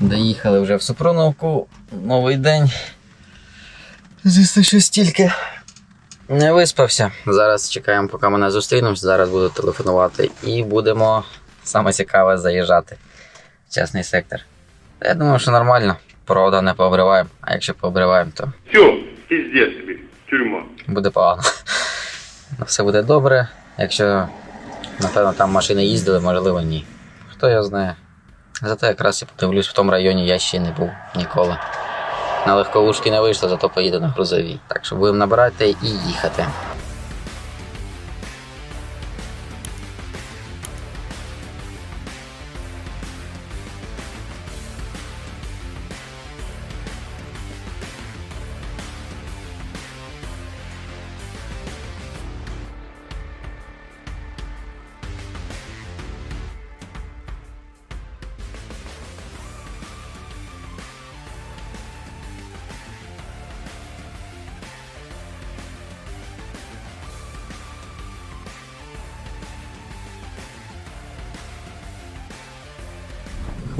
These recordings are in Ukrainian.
Доїхали вже в Супруновку. Новий день. Звісно, що стільки не виспався. Зараз чекаємо, поки мене зустрінуть. Зараз буду телефонувати і будемо саме цікаве заїжджати. в Частний сектор. Я думаю, що нормально. Провода не пообриваємо, а якщо пообриваємо, то Все, пиздец тебе, тюрьма. буде погано. Ну, Все буде добре. Якщо, напевно, там машини їздили, можливо, ні. Хто його знає. Зато якраз і подивлюсь, в тому районі я ще не був ніколи. На легковушки не вийшло, зато поїду на грузовій. Так що будемо набирати і їхати.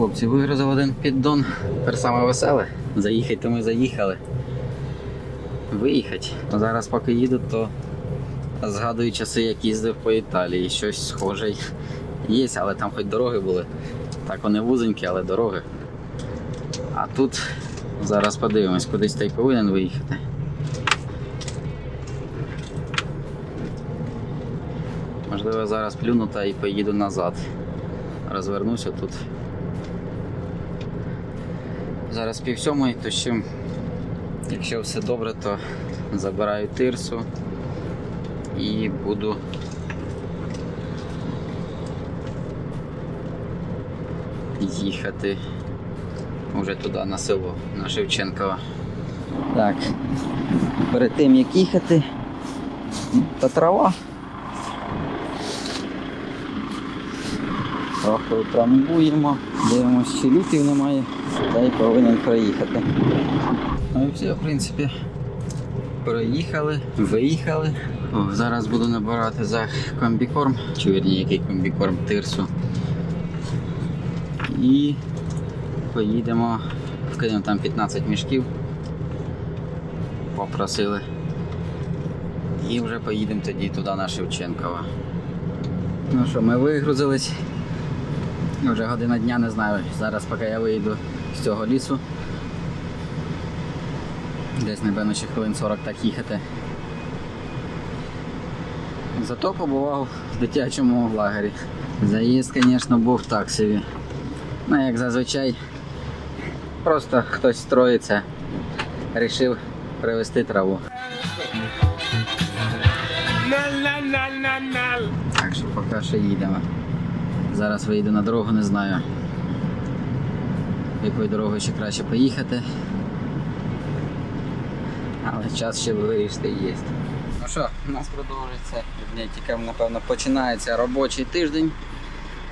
Хлопці, вигрузив один піддон. Тепер саме веселе. Заїхати, ми заїхали. Виїхати. Зараз поки їду, то згадую часи, як їздив по Італії. Щось схоже є, але там хоч дороги були. Так вони вузенькі, але дороги. А тут зараз подивимось, кудись та й повинен виїхати. Можливо, зараз плюну та і поїду назад. Розвернуся тут. Зараз пів сьомої, то ще, якщо все добре, то забираю тирсу і буду їхати вже туди на село, на Шевченкова. Так, перед тим як їхати, та трава. Трохи утрамбуємо, дивимося, чи лютів немає, та повинен проїхати. Ну і все, в принципі, проїхали, виїхали. О, зараз буду набирати за комбікорм, чи вірні, який комбікорм тирсу. І поїдемо, вкинемо там 15 мішків. Попросили. І вже поїдемо тоді туди на Шевченкова. Ну що, ми вигрузились. Вже година дня не знаю. Зараз поки я вийду з цього лісу. Десь, напевно, ще хвилин 40 так їхати. Зато побував в дитячому лагері. Заїзд, звісно, був так собі. Ну, як зазвичай, просто хтось строїться, рішив привезти траву. Так що поки що їдемо. Зараз вийду на дорогу, не знаю. Якою дорогою ще краще поїхати. Але час ще вирішити є. Ну що, у нас продовжується, тільки напевно починається робочий тиждень.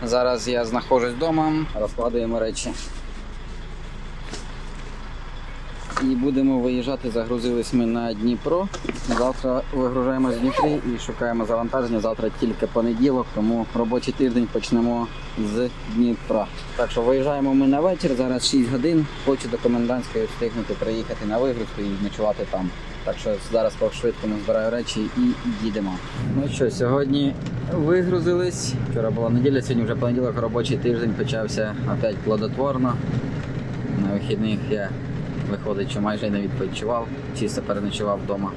Зараз я знаходжусь вдома, розкладуємо речі. І будемо виїжджати, загрузились ми на Дніпро. Завтра вигружаємо з Дніпрі і шукаємо завантаження. Завтра тільки понеділок, тому робочий тиждень почнемо з Дніпра. Так що виїжджаємо ми на вечір, зараз 6 годин. Хочу до комендантської встигнути приїхати на вигрузку і ночувати там. Так що зараз швидко збираю речі і їдемо. Ну що, сьогодні вигрузились. Вчора була неділя, сьогодні вже понеділок, робочий тиждень почався опять плодотворно. На вихідних я виходить, що майже не відпочивав, чисто переночував вдома.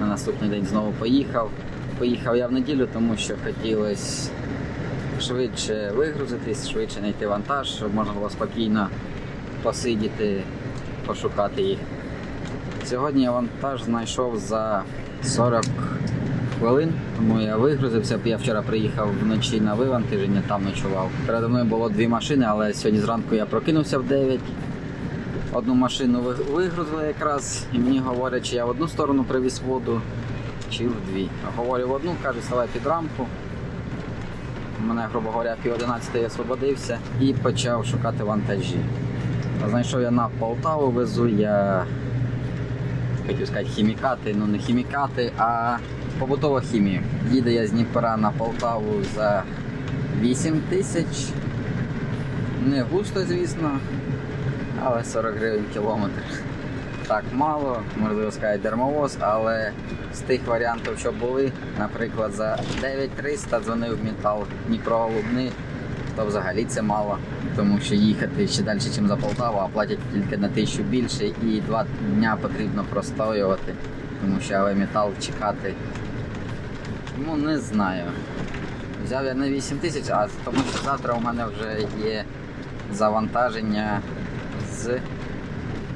На наступний день знову поїхав. Поїхав я в неділю, тому що хотілося швидше вигрузитись, швидше знайти вантаж, щоб можна було спокійно посидіти, пошукати їх. Сьогодні я вантаж знайшов за 40 хвилин, тому я вигрузився. Я вчора приїхав вночі на вивантаження, там ночував. Передо мною було дві машини, але сьогодні зранку я прокинувся в 9. Одну машину ви- вигрузили якраз, і мені говорять, чи я в одну сторону привіз воду, чи в дві. Говорю в одну, каже, ставай під рамку. Мене, грубо говоря, пів одинадцятої освободився і почав шукати вантажі. Знайшов я на Полтаву везу, я хотів сказати хімікати, ну не хімікати, а побутова хімія. Їду я з Дніпра на Полтаву за 8 тисяч. Не густо, звісно. Але 40 гривень кілометр. Так мало, можливо сказати дармовоз, але з тих варіантів, що були, наприклад, за 9300 дзвонив метал Дніпро Голубни, то взагалі це мало, тому що їхати ще далі, ніж за Полтаву, а платять тільки на тисячу більше і два дня потрібно простоювати, тому що авіаметал чекати. Ну не знаю. Взяв я на 8 тисяч, а тому що завтра у мене вже є завантаження з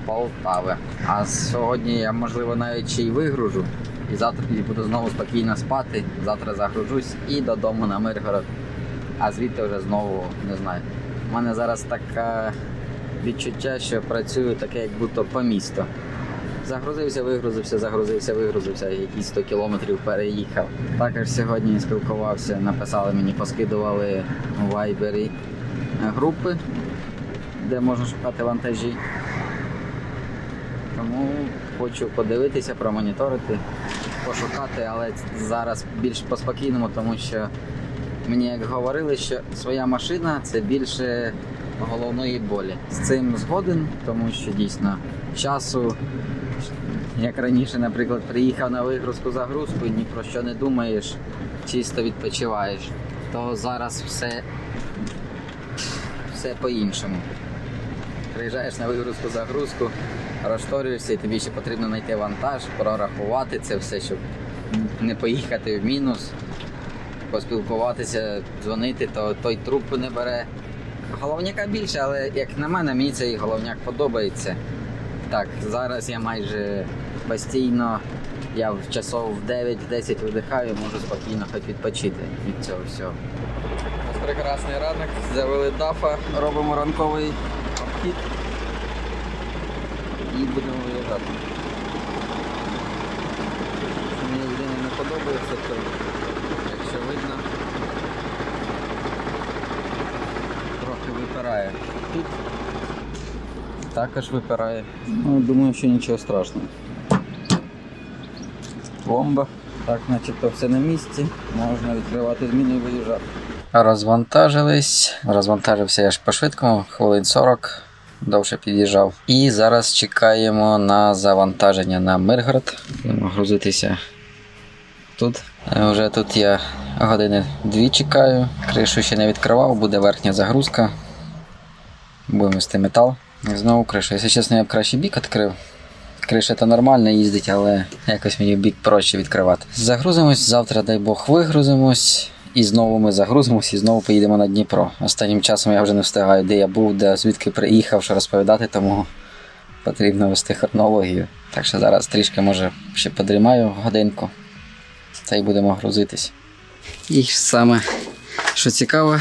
Полтави. А сьогодні я можливо навіть ще й вигружу. І завтра буду знову спокійно спати. Завтра загружусь і додому на Миргород. А звідти вже знову не знаю. У мене зараз таке відчуття, що працюю таке, як будто по місту. Загрузився, вигрузився, загрузився, вигрузився, якісь 100 кілометрів переїхав. Також сьогодні спілкувався, написали мені, поскидували вайбері групи, де можна шукати вантажі. Тому хочу подивитися, промоніторити, пошукати, але зараз більш по-спокійному, тому що мені як говорили, що своя машина це більше головної болі. З цим згоден, тому що дійсно часу, як раніше, наприклад, приїхав на вигрузку загрузку, ні про що не думаєш, чисто відпочиваєш, то зараз все, все по-іншому. Приїжджаєш на вигрузку загрузку, розшторюєшся і тобі ще потрібно знайти вантаж, прорахувати це все, щоб не поїхати в мінус, поспілкуватися, дзвонити, то той трубку не бере. Головняка більше, але як на мене, мені цей головняк подобається. Так, зараз я майже постійно, я в часов в 9-10 видихаю, можу спокійно хоч відпочити від цього всього. Прекрасний ранок, завели дафа, робимо ранковий обхід і будемо виїжджати. Що Мені єдине не подобається, то якщо видно, трохи випирає. Тут також випирає. Ну, думаю, що нічого страшного. Бомба. Так, значить, то все на місці. Можна відкривати зміни і виїжджати. Розвантажились. Розвантажився я ж по швидкому, хвилин 40. Довше під'їжджав. І зараз чекаємо на завантаження на Миргород. Будемо грузитися тут. Е, Вже тут я години дві чекаю. Кришу ще не відкривав, буде верхня загрузка. Будемо вести метал. Знову кришу. Якщо чесно, я б краще бік відкрив. Криша то нормально їздить, але якось мені бік проще відкривати. Загрузимось, завтра, дай Бог, вигрузимось. І знову ми загрузимось і знову поїдемо на Дніпро. Останнім часом я вже не встигаю, де я був, де звідки приїхав, що розповідати, тому потрібно вести хронологію. Так що зараз трішки може ще подрімаю годинку та й будемо грузитись. І саме, що цікаво,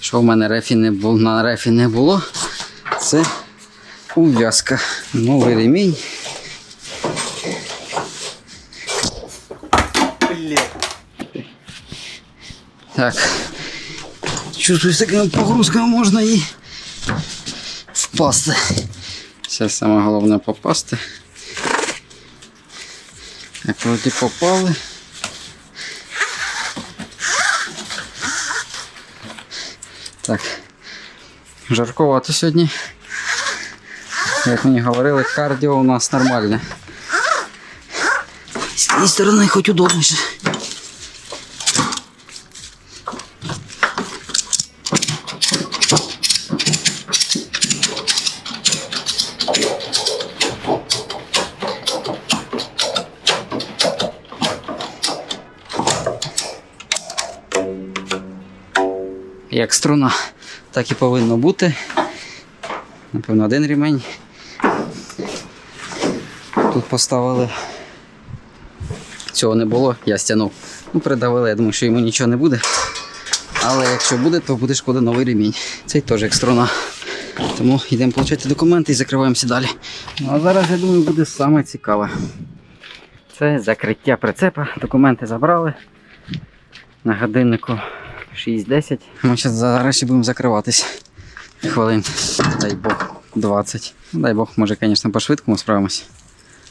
що в мене рефі не було, на рефі не було, це ув'язка. Новий ремінь. Так. Чувствую, з такими погрузками можна і впасти. Це саме головне попасти. А коли ти попали. Так. Жарковато сьогодні. Як мені говорили, кардіо у нас нормальне. З цієї сторони хоч удобніше. Як струна, так і повинно бути. Напевно, один ремень. Тут поставили. Цього не було, я стягнув. Ну, придавили, я думаю, що йому нічого не буде. Але якщо буде, то буде шкода новий ремінь. Цей теж як струна. Тому йдемо отримати документи і закриваємося далі. Ну а зараз, я думаю, буде саме цікаве. Це закриття прицепа. Документи забрали. На годиннику 6.10. Ми зараз, зараз будемо закриватись. Хвилин, дай Бог, 20. Ну, Дай Бог, може, звісно, по-швидкому справимось.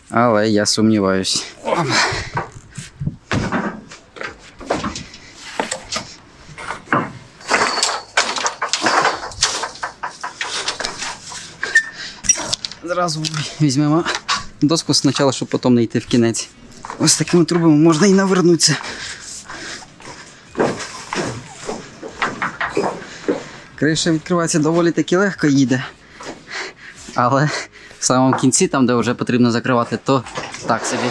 Але я сумніваюсь. Опа. Зразу візьмемо доску спочатку, щоб потім не йти в кінець. Ось такими трубами можна і навернутися. Криша відкривається доволі таки легко їде. Але в самому кінці, там, де вже потрібно закривати, то так собі.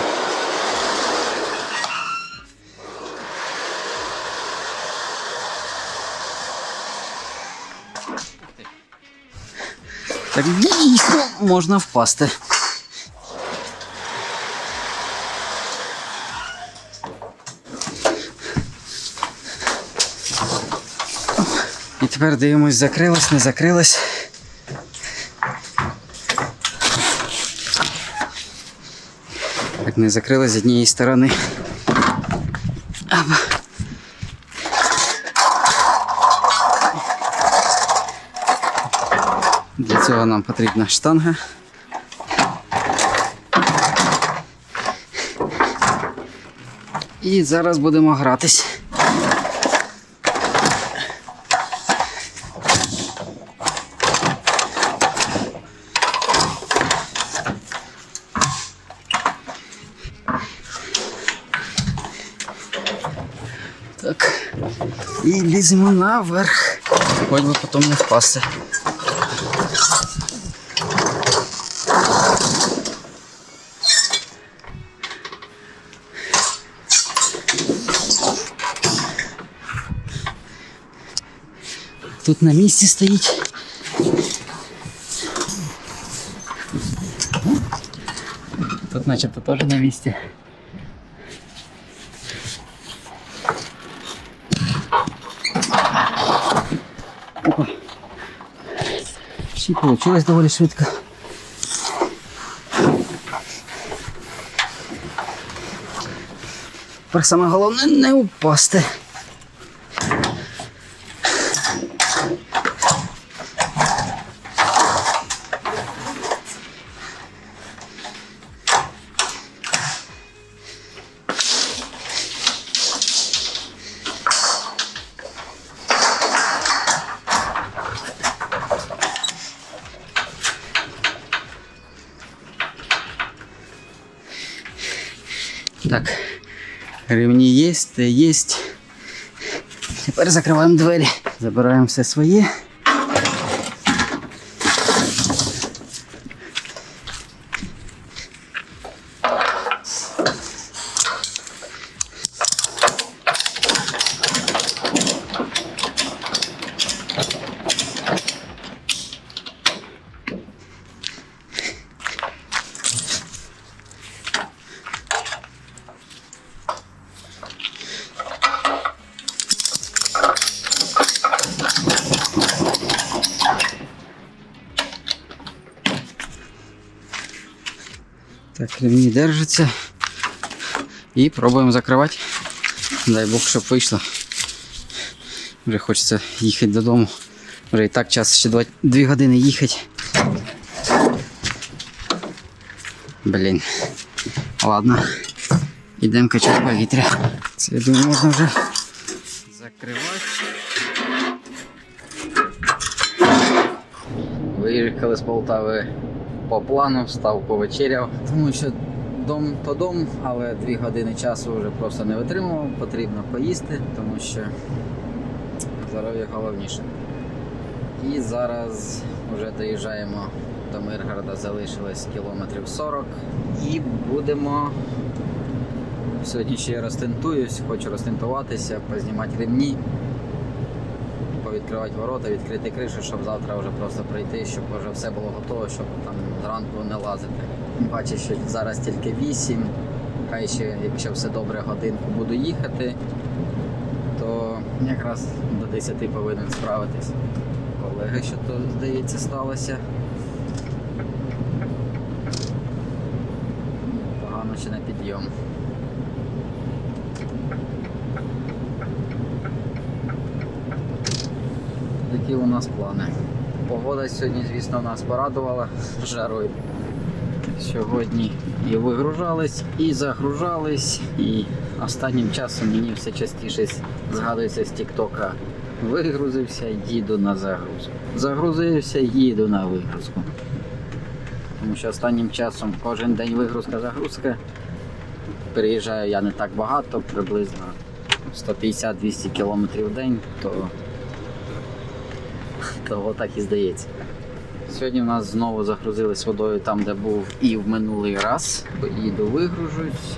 Так дійсно можна впасти. Тепер дивимось, закрилось, не закрилось. Так, не закрилось з однієї сторони. Аба. Для цього нам потрібна штанга. І зараз будемо гратись. ліземо наверх. Хоч би потім не впасти. Тут на місці стоїть. Тут начебто теж на місці. Ще й доволі швидко. Тепер саме головне не упасти. Так, ремні є, те є. Тепер закриваємо двері. Забираємо все своє. Ремні держаться. І пробуємо закривати. Дай Бог, щоб вийшло. Вже хочеться їхати додому. Вже і так час ще 2, 2 години їхати. Блін. Ладно. Ідемо качати повітря. Це я думаю, можна вже закривати. Виїхали з Полтави по плану, встав повечеряв. Тому що дом то дом, але дві години часу вже просто не витримував. Потрібно поїсти, тому що здоров'я головніше. І зараз вже доїжджаємо до Миргорода, залишилось кілометрів 40 і будемо. Сьогодні ще розтентуюсь, хочу розтентуватися, познімати ремні, повідкривати ворота, відкрити кришу, щоб завтра вже просто прийти, щоб вже все було готово, щоб там зранку не лазити. Бачу, що зараз тільки 8, хай ще, якщо все добре, годинку буду їхати, то якраз до 10 повинен справитись. Колеги, що то здається сталося. Погано ще на підйом. Такі у нас плани. Погода сьогодні, звісно, нас порадувала жарою. Сьогодні і вигружались, і загружались, і останнім часом мені все частіше згадується з Тіктока. Вигрузився, їду на загрузку. Загрузився, їду на вигрузку. Тому що останнім часом кожен день вигрузка-загрузка. Переїжджаю я не так багато, приблизно 150-200 км в день, то того так і здається. Сьогодні в нас знову загрузились водою там, де був і в минулий раз. Поїду вигружусь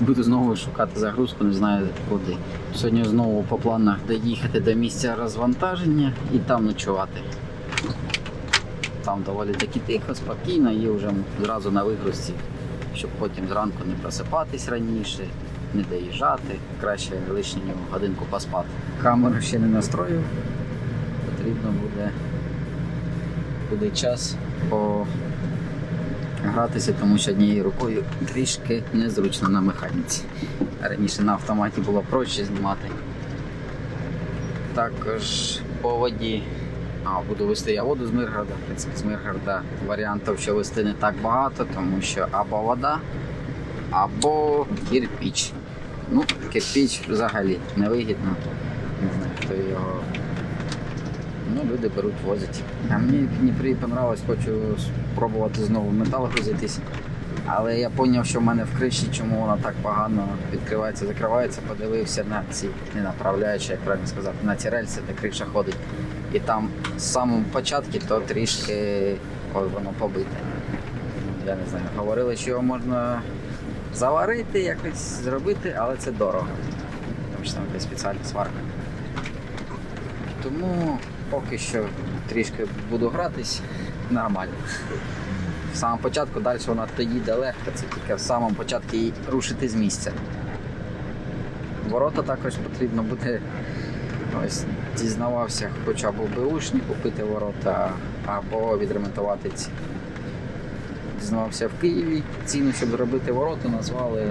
і буду знову шукати загрузку, не знаю куди. Сьогодні знову по планах доїхати до місця розвантаження і там ночувати. Там доволі таки тихо, спокійно і вже зразу на вигрузці, щоб потім зранку не просипатись раніше, не доїжджати. Краще лишню годинку поспати. Камеру ще не настроїв. Потрібно буде, буде час погратися, тому що однією рукою трішки незручно на механіці. Раніше на автоматі було проще знімати. Також по воді а, буду вести я воду з Миргорода. В принципі, з Миргорода варіантів, що вести не так багато, тому що або вода, або кирпіч. Ну, кирпіч взагалі невигідно. Не знаю, хто його. Ну, люди беруть, возять. А мені в понравилось, хочу спробувати знову метал грузитись. Але я зрозумів, що в мене в криші, чому вона так погано відкривається, закривається, подивився на ці не направляючі, як правильно сказати, на ці рельси, де криша ходить. І там з самого початку то трішки ой, воно побите. Я не знаю, говорили, що його можна заварити, якось зробити, але це дорого. Тому що там якась спеціальна сварка. Тому поки що трішки буду гратись нормально. В самому початку далі вона то їде легко, це тільки в самому початку її рушити з місця. Ворота також потрібно буде. Ось дізнавався, хоча б беушні купити ворота або відремонтувати ці. Дізнавався в Києві. Ціну, щоб зробити ворота, назвали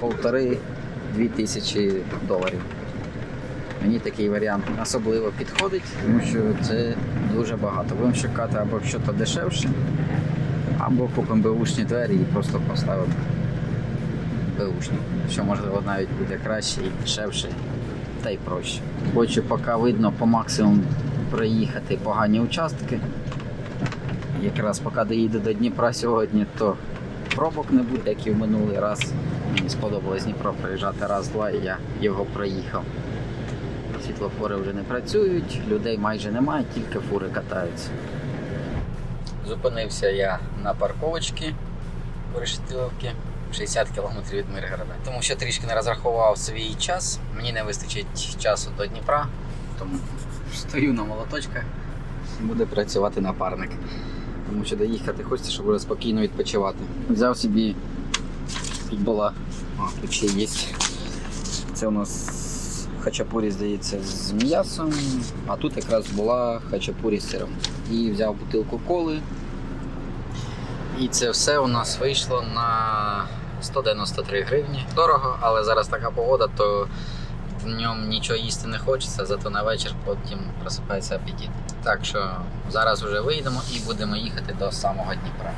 полтори-дві тисячі доларів. Мені такий варіант особливо підходить, тому що це дуже багато. Будемо шукати або щось дешевше, або купимо беушні двері і просто поставимо беушні. Що можливо навіть буде краще і дешевше, та й проще. Хочу поки видно по максимуму проїхати погані участки. Якраз поки доїду до Дніпра сьогодні, то пробок не буде, як і в минулий раз. Мені сподобалось Дніпро проїжджати раз-два, і я його проїхав. Світлофори вже не працюють, людей майже немає, тільки фури катаються. Зупинився я на парковочці у Решетиловці. 60 км від Миргорода. Тому що трішки не розрахував свій час. Мені не вистачить часу до Дніпра, тому стою на молоточках і буде працювати напарник. Тому що доїхати хочеться, щоб спокійно відпочивати. Взяв собі була. А, тут ще є. Це у нас хачапурі, здається, з м'ясом, а тут якраз була хачапурі з сиром. І взяв бутилку коли. І це все у нас вийшло на 193 гривні. Дорого, але зараз така погода, то в ньому нічого їсти не хочеться, зато на вечір потім просипається апетит. Так що зараз вже вийдемо і будемо їхати до самого Дніпра.